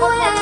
거야.